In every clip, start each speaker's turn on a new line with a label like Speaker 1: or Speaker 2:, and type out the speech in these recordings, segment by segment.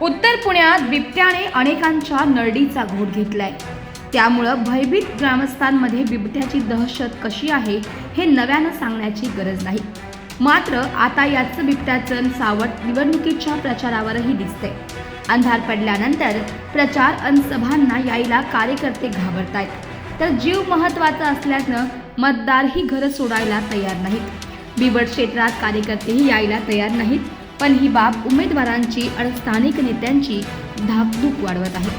Speaker 1: उत्तर पुण्यात बिबट्याने अनेकांच्या नरडीचा घोट घेतलाय. त्यामुळं भयभीत ग्रामस्थांमध्ये बिबट्याची दहशत कशी आहे हे नव्यानं सांगण्याची गरज नाही. मात्र आता याचं बिबट्याचं सावट निवडणुकीच्या प्रचारावरही दिसते अंधार पडल्यानंतर प्रचार अन सभांना यायला कार्यकर्ते घाबरतायत. तर जीव महत्त्वाचा असल्यानं मतदारही घरं सोडायला तयार नाहीत. बिबट क्षेत्रात कार्यकर्तेही यायला तयार नाहीत. पण ही बाब उमेदवारांची आणि स्थानिक नेत्यांची धाकधूक वाढवत आहे.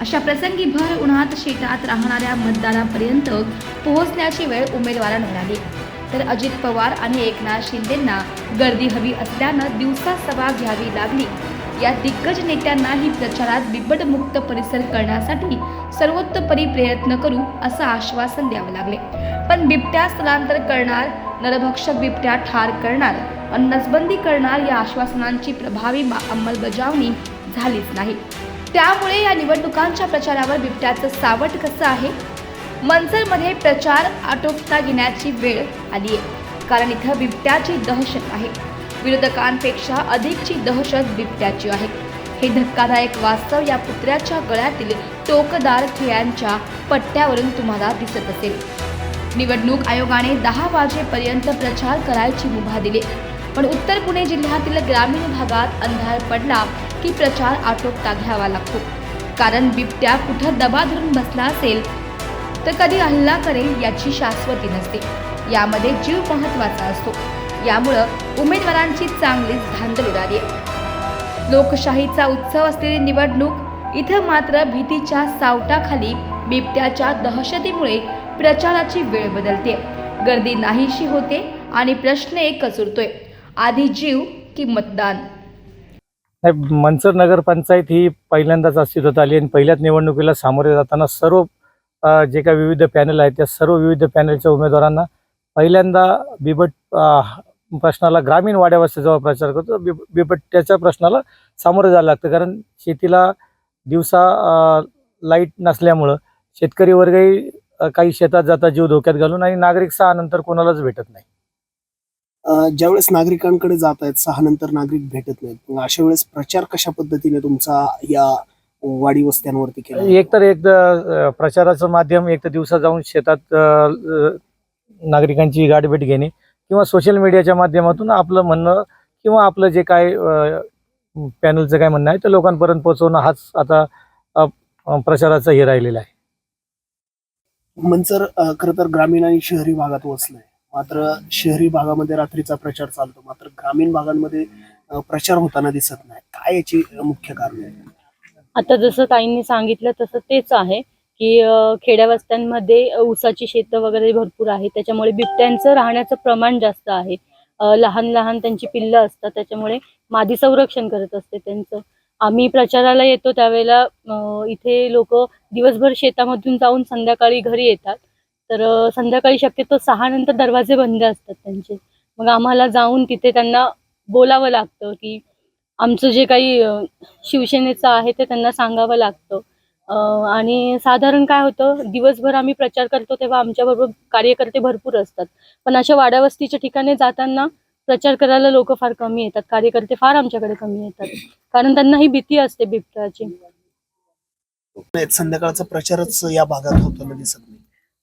Speaker 1: अशा प्रसंगी भर उन्हात शेतात राहणाऱ्या मतदारापर्यंत पोहोचण्याची वेळ उमेदवारांना आली तर अजित पवार आणि एकनाथ शिंदेंना गर्दी हवी असल्यानं दिवसा सभा घ्यावी लागली. या दिग्गज नेत्यांनाही प्रचारात बिबटमुक्त परिसर करण्यासाठी सर्वोत्तपरी प्रयत्न करू असं आश्वासन द्यावं लागले. पण बिबट्या स्थलांतर करणार नरभक्षक बिबट्या ठार करणार आणि नसबंदी करणार या आश्वासनांची प्रभावी मा- अंमलबजावणी झालीच नाही. त्यामुळे या निवडणुकांच्या प्रचारावर बिबट्याचं सावट कसं आहे? मनसरमध्ये प्रचार आटोपता घेण्याची वेळ आली आहे. कारण इथं बिबट्याची दहशत आहे. विरोधकांपेक्षा अधिकची दहशत बिबट्याची आहे. हे धक्कादायक वास्तव या पुत्र्याच्या गळ्यातील टोकदार खिळ्यांच्या पट्ट्यावरून तुम्हाला दिसत असेल. निवडणूक आयोगाने दहा वाजेपर्यंत प्रचार करायची मुभा दिली. पण उत्तर पुणे जिल्ह्यातील ग्रामीण भागात अंधार पडला की प्रचार आटोपता घ्यावा लागतो. कारण बिबट्या कुठं दबा धरून बसला असेल तर कधी हल्ला करेल याची शाश्वती नसते. यामध्ये जीव महत्त्वाचा असतो. यामुळं उमेदवारांची चांगलीच धांदल उडाली लोकशाहीचा उत्सव असलेली निवडणूक इथं मात्र भीतीच्या सावटाखाली बिबट्याच्या दहशतीमुळे प्रचाराची वेळ बदलते. गर्दी नाहीशी होते आणि प्रश्न एकच उरतोय आधी जीव की मतदान?
Speaker 2: मनसर नगरपंचायत ही पहिल्यांदाच अस्तित्वात आली आणि पहिल्याच निवडणुकीला सामोरे जाताना सर्व जे काही विविध पॅनल आहेत त्या सर्व विविध पॅनलच्या उमेदवारांना पहिल्यांदा बिबट प्रश्नाला ग्रामीण वाड्यावस्थे जेव्हा प्रचार करतो बिब बिबट्याच्या प्रश्नाला सामोरे जायला लागतं. कारण शेतीला दिवसा लाइट नसल्यामुळं शेतकरी वर्गही काही शेतात जातात जीव धोक्यात घालून आणि नागरिक सहा नंतर कोणालाच भेटत नाही.
Speaker 3: ज्यावेळेस नागरिकांकडे जात आहेत सहा नंतर नागरिक भेटत नाहीत. अशा वेळेस प्रचार कशा पद्धतीने तुमचा या वाडी वस्त्यांवरती केला
Speaker 2: एक तर एक प्रचाराचं माध्यम एक तर दिवसा जाऊन शेतात नागरिकांची गाठभेट घेणे किंवा सोशल मीडियाच्या माध्यमातून आपलं म्हणणं किंवा आपलं जे काय पॅनलचं काय म्हणणं आहे ते लोकांपर्यंत पोहोचवणं हाच आता प्रचाराचा हे राहिलेला आहे.
Speaker 3: मंचर अ, खरं तर ग्रामीण आणि शहरी भागात वसलंय. मात्र शहरी भागामध्ये रात्रीचा प्रचार चालतो. मात्र ग्रामीण भागांमध्ये प्रचार होताना दिसत नाही. काय याची मुख्य कारण आहे?
Speaker 4: आता जसं ताईंनी सांगितलं तसं तेच आहे की खेड्यावस्त्यांमध्ये ऊसाची शेतं वगैरे भरपूर आहे त्याच्यामुळे बिबट्यांचं राहण्याचं प्रमाण जास्त आहे. लहान लहान त्यांची पिल्लं असतात. त्याच्यामुळे मादी संरक्षण करत असते त्यांचं. आम्ही प्रचाराला येतो त्यावेळेला इथे लोक दिवसभर शेतामधून जाऊन संध्याकाळी घरी येतात. तर संध्याकाळी शक्यतो सहा नंतर दरवाजे बंद असतात त्यांचे. मग आम्हाला जाऊन तिथे त्यांना बोलावं लागतं की आमचं जे काही शिवसेनेचं आहे ते त्यांना सांगावं लागतं. आणि साधारण काय होतं दिवसभर आम्ही प्रचार करतो तेव्हा आमच्याबरोबर कार्यकर्ते भरपूर असतात. पण अशा वाड्यावस्तीच्या ठिकाणी जाताना प्रचार करायला लोक फार कमी येतात. कार्यकर्ते फार आमच्याकडे कमी येतात. कारण त्यांना ही भीती असते बिबट्याची.
Speaker 3: संध्याकाळचा प्रचारच या भागात होताना दिसत नाही.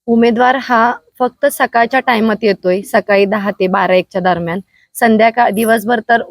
Speaker 5: उमेदवार हा फक्त सकाळच्या टाइमात येतोय. सकाळी दहा ते बारा एकच्या दरम्यान. संध्याकाळ दिवसभर तर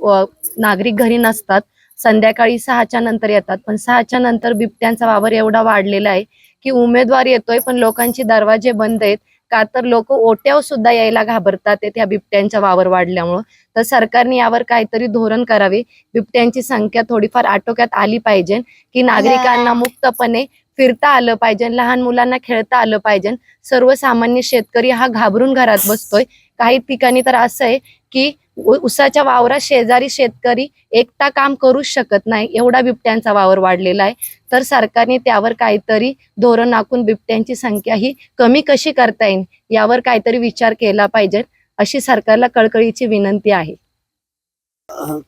Speaker 5: नागरिक घरी नसतात. संध्याकाळी सहाच्या नंतर येतात. पण सहाच्या नंतर बिबट्यांचा वावर एवढा वाढलेला आहे की उमेदवार येतोय पण लोकांचे दरवाजे बंद आहेत. का तर लोक ओट्यावर सुद्धा यायला घाबरतात त्या बिबट्यांचा वावर वाढल्यामुळं. तर सरकारने यावर काहीतरी धोरण करावे. बिबट्यांची संख्या थोडीफार आटोक्यात आली पाहिजे की नागरिकांना मुक्तपणे फिरता आलं पाहिजे लहान मुलांना खेळता आलं पाहिजे. सर्वसामान्य शेतकरी हा घाबरून घरात बसतोय. काही ठिकाणी तर असं आहे की उसाच्या वावरात शेजारी शेतकरी एकटा काम करूच शकत नाही एवढा बिबट्यांचा वावर वाढलेला आहे. तर सरकारने त्यावर काहीतरी धोरण आखून बिबट्यांची संख्या ही कमी कशी करता येईल यावर काहीतरी विचार केला पाहिजे अशी सरकारला कळकळीची विनंती आहे.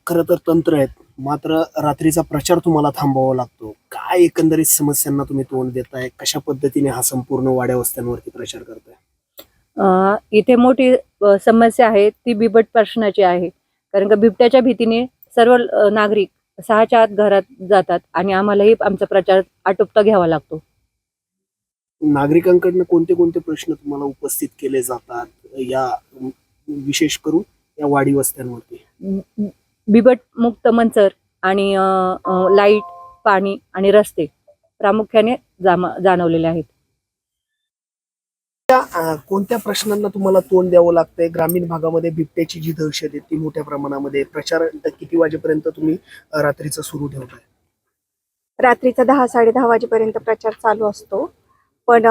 Speaker 3: खर तर तंत्र आहेत. मात्र रात्रीचा प्रचार तुम्हाला थांबवावा लागतो. काय एकंदरीत समस्यांना तुम्ही तोंड देताय? कशा पद्धतीने हा संपूर्ण वाड्या वस्त्यांवरती प्रचार करताय?
Speaker 6: इथे मोठी समस्या आहे ती बिबट प्रश्नाची आहे. कारण का बिबट्याच्या भीतीने सर्व नागरिक सहाच्या आत घरात जातात आणि आम्हालाही आमचा प्रचार आटोपता घ्यावा लागतो.
Speaker 3: नागरिकांकडनं कोणते कोणते प्रश्न तुम्हाला उपस्थित केले जातात? या विशेष करून या वाडी वस्त्यांवरती.
Speaker 6: बिबट मुक्त मंचर आणि लाइट पाणी आणि रस्ते प्रामुख्याने जामा जाणवलेले आहेत.
Speaker 3: कोणत्या प्रश्नांना तुम्हाला तोंड द्यावं लागतंय? ग्रामीण भागामध्ये बिबट्याची जी दहशत आहे ती मोठ्या प्रमाणामध्ये. प्रचार किती वाजेपर्यंत तुम्ही रात्रीचा सुरू ठेवताय?
Speaker 7: रात्रीचा दहा साडे दहा वाजेपर्यंत प्रचार चालू असतो. पण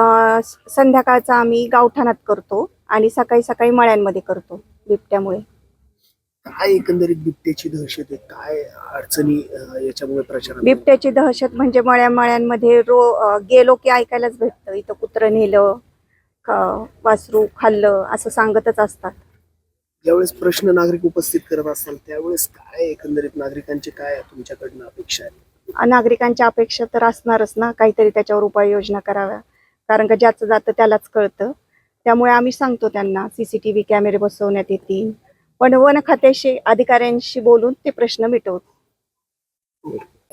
Speaker 7: संध्याकाळचा आम्ही गावठाणात करतो आणि सकाळी सकाळी मळ्यांमध्ये करतो बिबट्यामुळे.
Speaker 3: काय एकंदरीत बिबट्याची दहशत आहे? काय अडचणी याच्यामुळे प्रचार
Speaker 7: बिबट्याची दहशत म्हणजे मळ्या मळ्यांमध्ये रो गेलो की ऐकायलाच भेटतं. इथं कुत्रं नेलं क- वासरू खाल्लं असं सांगतच असतात.
Speaker 3: ज्यावेळेस प्रश्न नागरिक उपस्थित करत असतात त्यावेळेस काय एकंदरीत नागरिकांचे काय तुमच्याकडनं अपेक्षा आहे?
Speaker 7: नागरिकांच्या अपेक्षा तर असणारच ना काहीतरी त्याच्यावर उपाययोजना कराव्या. कारण का ज्याचं जातं त्यालाच कळतं. त्यामुळे आम्ही सांगतो त्यांना सीसीटीव्ही कॅमेरे बसवण्यात येतील. पण वन खात्याशी अधिकाऱ्यांशी बोलून ते प्रश्न मिटवतो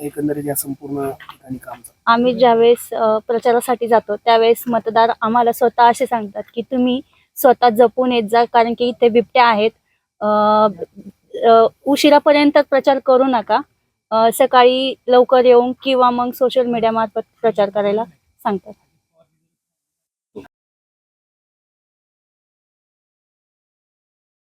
Speaker 3: एकंदरीत या संपूर्ण ठिकाणी काम चालू
Speaker 8: आम्ही ज्यावेळेस अ, प्रचारासाठी जातो त्यावेळेस मतदार आम्हाला स्वतः असे सांगतात की तुम्ही स्वतः जपून येत जा कारण की इथे बिबट्या आहेत. अ, अ, उशिरापर्यंत प्रचार करू नका. अ, सकाळी लवकर येऊन किंवा मग सोशल मीडिया मार्फत प्रचार करायला सांगतात.